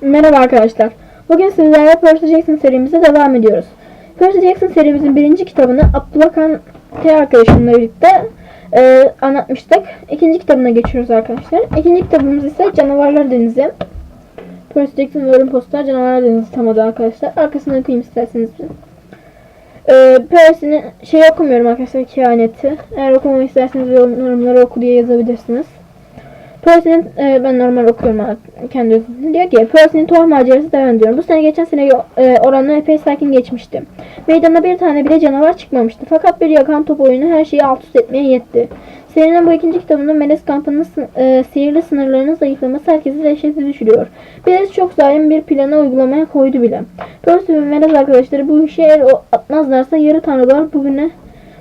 Merhaba arkadaşlar. Bugün sizlerle Percy Jackson serimize devam ediyoruz. Percy Jackson serimizin birinci kitabını Abdullah Khan T arkadaşımla birlikte e, anlatmıştık. İkinci kitabına geçiyoruz arkadaşlar. İkinci kitabımız ise Canavarlar Denizi. Percy Jackson Ölüm Postlar Canavarlar Denizi tam adı arkadaşlar. Arkasını okuyayım isterseniz. E, Percy'nin şey okumuyorum arkadaşlar kehaneti. Eğer okumak isterseniz yorumlara oku diye yazabilirsiniz. Percy'nin e, ben normal okuyorum kendi özümde. Diyor ki Percy'nin tuhaf macerası devam ediyor. Bu sene geçen sene e, oranla epey sakin geçmişti. Meydana bir tane bile canavar çıkmamıştı. Fakat bir yakan top oyunu her şeyi alt üst etmeye yetti. Serinin bu ikinci kitabında Melez kampının e, sihirli sınırlarının zayıflaması herkesi dehşete düşürüyor. Melez çok zalim bir plana uygulamaya koydu bile. Percy ve Melez arkadaşları bu işe el atmazlarsa yarı tanrılar bugüne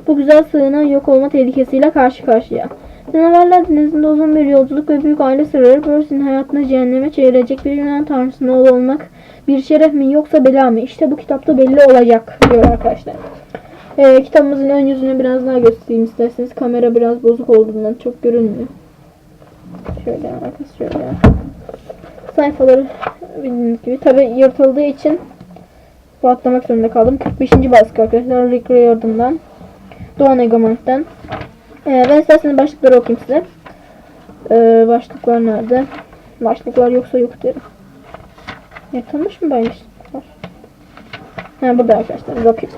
bu güzel sığınan yok olma tehlikesiyle karşı karşıya. Canavarlar denizinde uzun bir yolculuk ve büyük aile sırları Percy'nin hayatını cehenneme çevirecek bir Yunan tanrısının oğlu olmak bir şeref mi yoksa bela mı? İşte bu kitapta belli olacak diyor arkadaşlar. Ee, kitabımızın ön yüzünü biraz daha göstereyim isterseniz. Kamera biraz bozuk olduğundan çok görünmüyor. Şöyle arkası şöyle. Sayfaları bildiğiniz gibi. Tabi yırtıldığı için bu zorunda kaldım. 45. baskı arkadaşlar. Rick Riordan'dan. Doğan Egoment'ten. Ee, ben isterseniz başlıkları okuyayım size. Ee, başlıklar nerede? Başlıklar yoksa yok derim. Yırtılmış mı başlıklar? Ha burada arkadaşlar bakayım.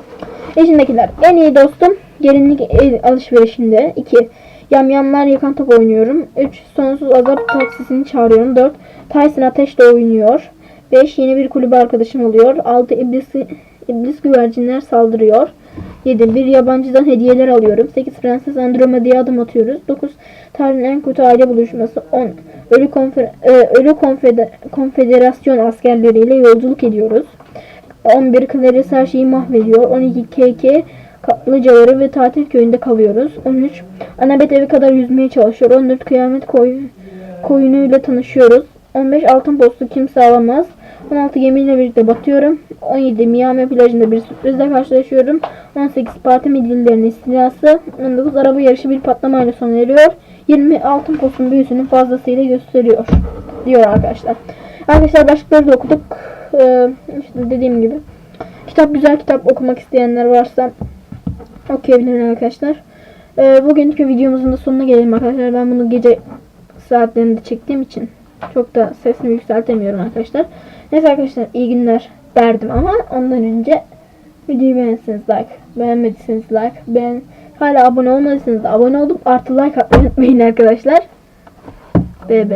İçindekiler. En iyi dostum gelinlik el alışverişinde. 2. Yamyamlar yakan top oynuyorum. 3. Sonsuz azap taksisini çağırıyorum. 4. Tyson ateşle oynuyor. 5. Yeni bir kulübe arkadaşım oluyor. 6. İblis, iblis güvercinler saldırıyor. 7. Bir yabancıdan hediyeler alıyorum. 8. Fransız Andromeda'ya adım atıyoruz. 9. Tarihin en kötü aile buluşması. 10. Ölü, konfer, e, ölü konfeder, konfederasyon askerleriyle yolculuk ediyoruz. 11 Clarice her şeyi mahvediyor. 12 KK kaplıcaları ve tatil köyünde kalıyoruz. 13 Anabet evi kadar yüzmeye çalışıyor. 14 Kıyamet koy, koyunuyla tanışıyoruz. 15 Altın postu kimse alamaz. 16 gemiyle birlikte batıyorum. 17 Miami plajında bir sürprizle karşılaşıyorum. 18 parti midillerinin istilası. 19 araba yarışı bir patlamayla sona eriyor. 20 altın postun büyüsünün fazlasıyla gösteriyor. Diyor arkadaşlar. Arkadaşlar başlıkları da okuduk. Ee, işte dediğim gibi. Kitap güzel kitap okumak isteyenler varsa okuyabilirler arkadaşlar. Ee, bugünkü videomuzun da sonuna gelelim arkadaşlar. Ben bunu gece saatlerinde çektiğim için çok da sesimi yükseltemiyorum arkadaşlar. Neyse arkadaşlar iyi günler derdim ama ondan önce videoyu beğenirseniz like, beğenmediyseniz like, beğen hala abone olmadıysanız abone olup artı like atmayı unutmayın arkadaşlar. BB.